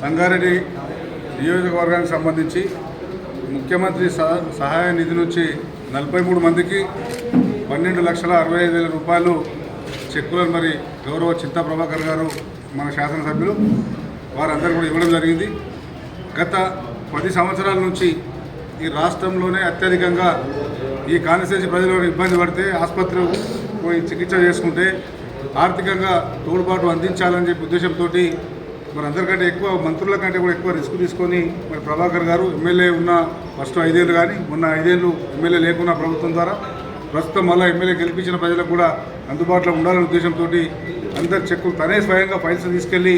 సంగారెడ్డి నియోజకవర్గానికి సంబంధించి ముఖ్యమంత్రి సహాయ నిధి నుంచి నలభై మూడు మందికి పన్నెండు లక్షల అరవై ఐదు వేల రూపాయలు చెక్కులను మరి గౌరవ చింతా ప్రభాకర్ గారు మన శాసనసభ్యులు వారందరూ కూడా ఇవ్వడం జరిగింది. గత పది సంవత్సరాల నుంచి ఈ రాష్ట్రంలోనే అత్యధికంగా ఈ కాన్స్టిట్యూన్సీ ప్రజలు ఇబ్బంది పడితే ఆసుపత్రి పోయి చికిత్స చేసుకుంటే ఆర్థికంగా తోడ్పాటు అందించాలని చెప్పి ఉద్దేశంతో మరి అందరికంటే ఎక్కువ మంత్రుల కంటే కూడా ఎక్కువ రిస్క్ తీసుకొని మరి ప్రభాకర్ గారు ఎమ్మెల్యే ఉన్న ఫస్ట్ ఐదేళ్ళు కానీ మొన్న ఐదేళ్ళు ఎమ్మెల్యే లేకున్న ప్రభుత్వం ద్వారా ప్రస్తుతం మళ్ళీ ఎమ్మెల్యే గెలిపించిన ప్రజలకు కూడా అందుబాటులో ఉండాలనే ఉద్దేశంతో అందరు చెక్కులు తనే స్వయంగా ఫైల్స్ తీసుకెళ్ళి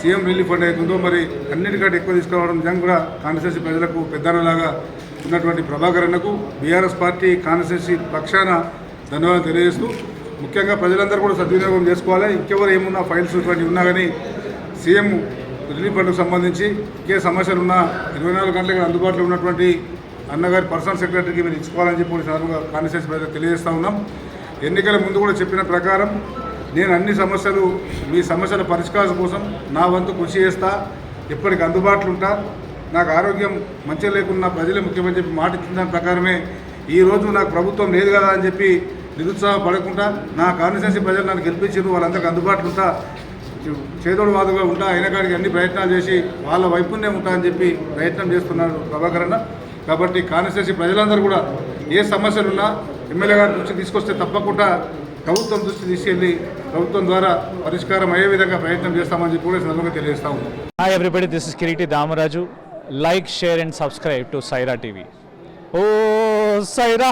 సీఎం రిలీఫ్ ఫండ్ అవుతుందో మరి అన్నిటికంటే ఎక్కువ తీసుకురావడం నిజంగా కూడా కాన్స్టిట్యూన్సీ ప్రజలకు పెద్దనలాగా ఉన్నటువంటి ప్రభాకర్ అన్నకు బీఆర్ఎస్ పార్టీ కాన్స్టిట్యూన్సీ పక్షాన ధన్యవాదాలు తెలియజేస్తూ ముఖ్యంగా ప్రజలందరూ కూడా సద్వినియోగం చేసుకోవాలి. ఇంకెవరు ఏమున్నా ఫైల్స్ ఇటువంటివి ఉన్నా కానీ సీఎం రిలీఫ్ ఫండ్కు సంబంధించి ఏ సమస్యలు ఉన్నా ఇరవై నాలుగు గంటలకు అందుబాటులో ఉన్నటువంటి అన్నగారి పర్సనల్ సెక్రటరీకి మీరు ఇచ్చుకోవాలని చెప్పి సాధారణంగా కాన్స్టిట్యూన్సీ ప్రజలకు తెలియజేస్తూ ఉన్నాం. ఎన్నికల ముందు కూడా చెప్పిన ప్రకారం నేను అన్ని సమస్యలు మీ సమస్యల పరిష్కారం కోసం నా వంతు కృషి చేస్తా ఎప్పటికి అందుబాటులో ఉంటా. నాకు ఆరోగ్యం మంచిగా లేకున్నా ప్రజలే ముఖ్యమని చెప్పి మాట ఇచ్చిన దాని ప్రకారమే ఈ రోజు నాకు ప్రభుత్వం లేదు కదా అని చెప్పి నిరుత్సాహపడకుండా నా కాన్స్టిట్యూన్సీ ప్రజలు నన్ను గెలిపించారు వాళ్ళందరికీ అందుబాటులో ఉంటా. చేదోడు వాదుగా ఉంటా అయిన కాడికి అన్ని ప్రయత్నాలు చేసి వాళ్ళ వైపునే ఉంటా అని చెప్పి ప్రయత్నం చేస్తున్నారు ప్రభాకర్ అన్న. కాబట్టి కాన్స్టిట్యూన్సీ ప్రజలందరూ కూడా ఏ సమస్యలున్నా ఎమ్మెల్యే గారి నుంచి తీసుకొస్తే తప్పకుండా ప్రభుత్వం దృష్టి తీసుకెళ్ళి ప్రభుత్వం ద్వారా పరిష్కారం అయ్యే విధంగా ప్రయత్నం చేస్తామని చెప్పి కూడా సందర్భంగా తెలియజేస్తాము hi everybody this is Kireeti Damaraju like share and subscribe to Saira TV oh Sye Raa